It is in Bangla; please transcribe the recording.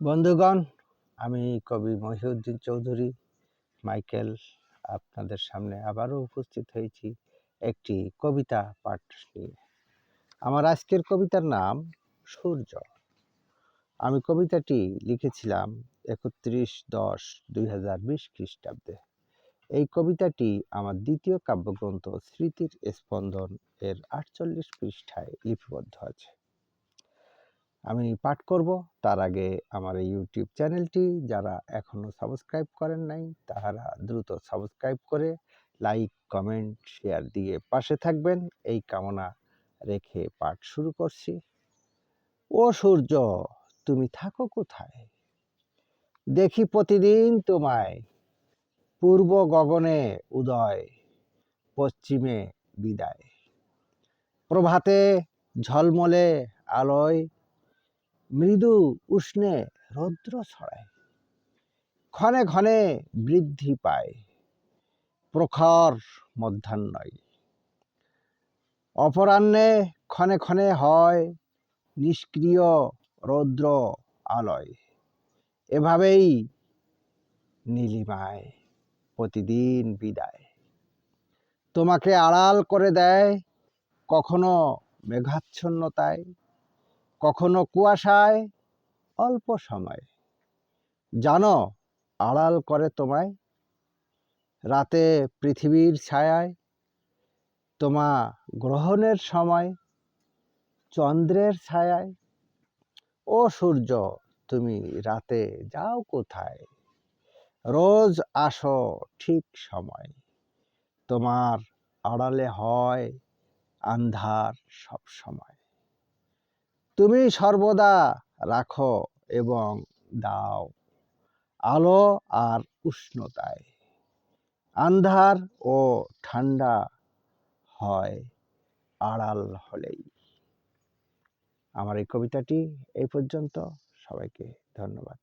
বন্ধুগণ, আমি কবি মহিউদ্দিন চৌধুরী। মাইকেল, আপনাদের সামনে আবারও উপস্থিত হয়েছি একটি কবিতা পাঠ নিয়ে। আমার আজকের কবিতার নাম সূর্য। আমি কবিতাটি লিখেছিলাম একত্রিশ দশ দুই হাজার বিশ খ্রিস্টাব্দে। এই কবিতাটি আমার দ্বিতীয় কাব্যগ্রন্থ স্মৃতির স্পন্দন এর আটচল্লিশ পৃষ্ঠায় লিপিবদ্ধ আছে। আমি পাঠ করব। তার আগে আমার এই ইউটিউব চ্যানেলটি যারা এখনও সাবস্ক্রাইব করেন নাই, তাহারা দ্রুত সাবস্ক্রাইব করে লাইক কমেন্ট শেয়ার দিয়ে পাশে থাকবেন। এই কামনা রেখে পাঠ শুরু করছি। ও সূর্য, তুমি থাকো কোথায়? দেখি প্রতিদিন তোমায়। পূর্ব গগনে উদয়, পশ্চিমে বিদায়। প্রভাতে ঝলমলে আলোয় মৃদু উষ্ণে রৌদ্র ছড়ায়। ক্ষণে ক্ষণে বৃদ্ধি পায়। প্রখর মধ্যাহ্নয় অপরাহ্নে ক্ষণে ক্ষণে হয় নিষ্ক্রিয় রৌদ্র আলয়। এভাবেই নীলিমায় প্রতিদিন বিদায়। তোমাকে আড়াল করে দেয় কখনো মেঘাচ্ছন্নতায়। কখনো কুয়াশায়, অল্প সময়। জানো, আড়াল করে তোমায়। রাতে পৃথিবীর ছায়ায়, তোমা গ্রহণের সময়, চন্দ্রের ছায়ায়। ও সূর্য, তুমি রাতে যাও কোথায়? রোজ আসো ঠিক সময়। তোমার আড়ালে হয়, আন্ধার সব সময়। তুমি সর্বদা রাখো এবং দাও আলো আর উষ্ণতায়। আন্ধার ও ঠান্ডা হয় আড়াল হলেই। আমার এই কবিতাটি এই পর্যন্ত। সবাইকে ধন্যবাদ।